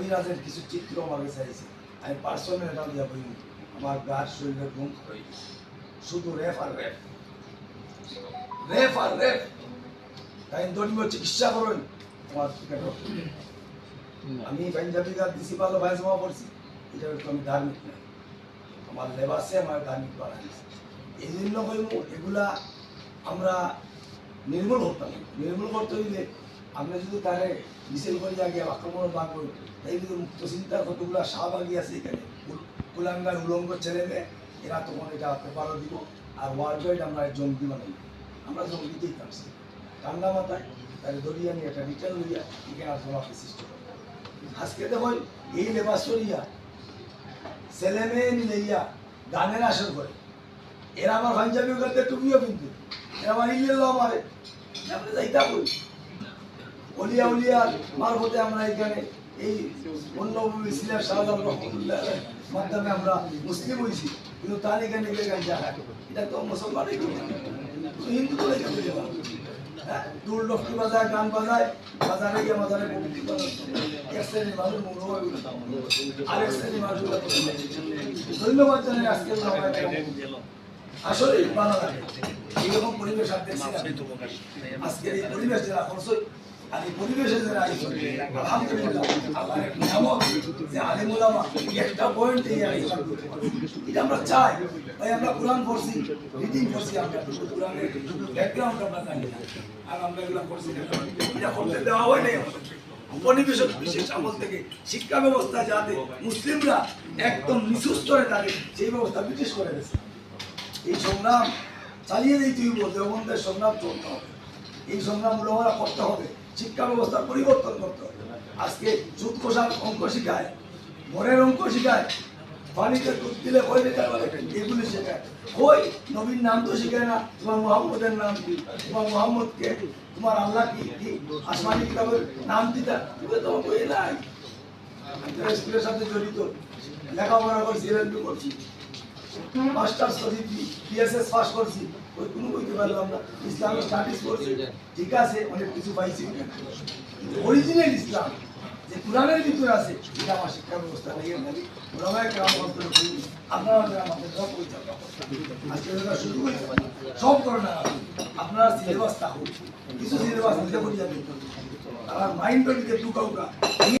কবিরাজের কিছু চিত্র আমার কাছে আছে আমি পার্সোনাল এটা দিয়া বই আমার গার শরীরের গুম হয়ে। গেছে শুধু রেফ আর রেফ রেফ আর রেফ তাই ধর্মীয় চিকিৎসা করেন, আমার আমি পাঞ্জাবি গাছ দিছি, ভালো ভাই জমা করছি এটা একটু আমি ধার্মিক না। আমার লেবাসে আমার ধার্মিক বানাইছে এই জন্য এগুলা আমরা নির্মূল করতাম নির্মূল করতে হইলে আমরা যদি তারে করে আগে আক্রমণ না করি, তাই যদি মুক্ত চিন্তার কতগুলা শাহবাগি আছে এখানে? কুল- কুলাঙ্গার উলঙ্গ ছেলে মেয়ে, এরা তখন এটা পেপারও দিব আর ওয়ার্ল্ড ওয়াইড আমরা জঙ্গি বানাই আমরা জঙ্গিতেই কামছি কান্না মাথায়, তাহলে দরিয়া নিয়ে একটা রিটার্ন লইয়া এখানে জমাকে সৃষ্টি করে আজকে দেখুন এই লেবাস করিয়া ছেলে মেয়ে মিলাইয়া গানের আসর করে। এরা আমার পাঞ্জাবি করতে টুপিও কিন্তু এরা আমার ইল্লেল আমারে আমরা যাইতা করি অলিয়া উলিয়া মারফতে আমরা এখানে এই অন্য ইসলাম শাহজাহান রহমতুল্লাহ মাধ্যমে আমরা মুসলিম হয়েছি। কিন্তু তার এখানে গিয়ে এটা তো মুসলমানই হিন্দু তো হ্যাঁ এক শ্রেণির ধন্যবাদ আসলে লাগে এইরকম পরিবেশ আজকের এই পরিবেশ যারা আর একটা চাই। আমরা হয় উপনিবেশক বিশেষ আমল থেকে শিক্ষা ব্যবস্থা যাতে মুসলিমরা একদম নিচু স্তরে থাকে সেই ব্যবস্থা ব্রিটিশ করে গেছে এই সংগ্রাম চালিয়ে দিতে হইব দেওবন্দের সংগ্রাম চলতে হবে। এই সংগ্রাম উলমারা করতে হবে। শিক্ষা ব্যবস্থা পরিবর্তন করতে। আজকে সুদ কোষার অঙ্ক শিখায় মনের অঙ্ক শিখায় পানিতে দুধ দিলে কই লিটার বলে এগুলি শেখায়। কই নবীর নাম তো শিখায় না, তোমার মোহাম্মদের নাম কি? তোমার মোহাম্মদকে তোমার আল্লাহ কি? কি? আসমানি কিতাবের নাম দিতা? এগুলো তোমার কই নাই। স্কুলের সাথে জড়িত, লেখাপড়া করছি, এলএলবি করছি। মাস্টার্স করছি পিএসএস পাস করছি। ওই কোনো বইতে পারলাম না। স্টাডিজ করছি। ঠিক আছে, অনেক কিছু পাইছি। অরিজিনাল ইসলাম যে কোরআনের ভিতরে আছে, এটা আমার শিক্ষা ব্যবস্থা অন্তর করি আপনারা পরিচালনা সব ধরনের আপনারা সিলেবাস থাকুন কিছু সিলেবাস নিজে দিতে হবে। তারা মাইন্ড উকা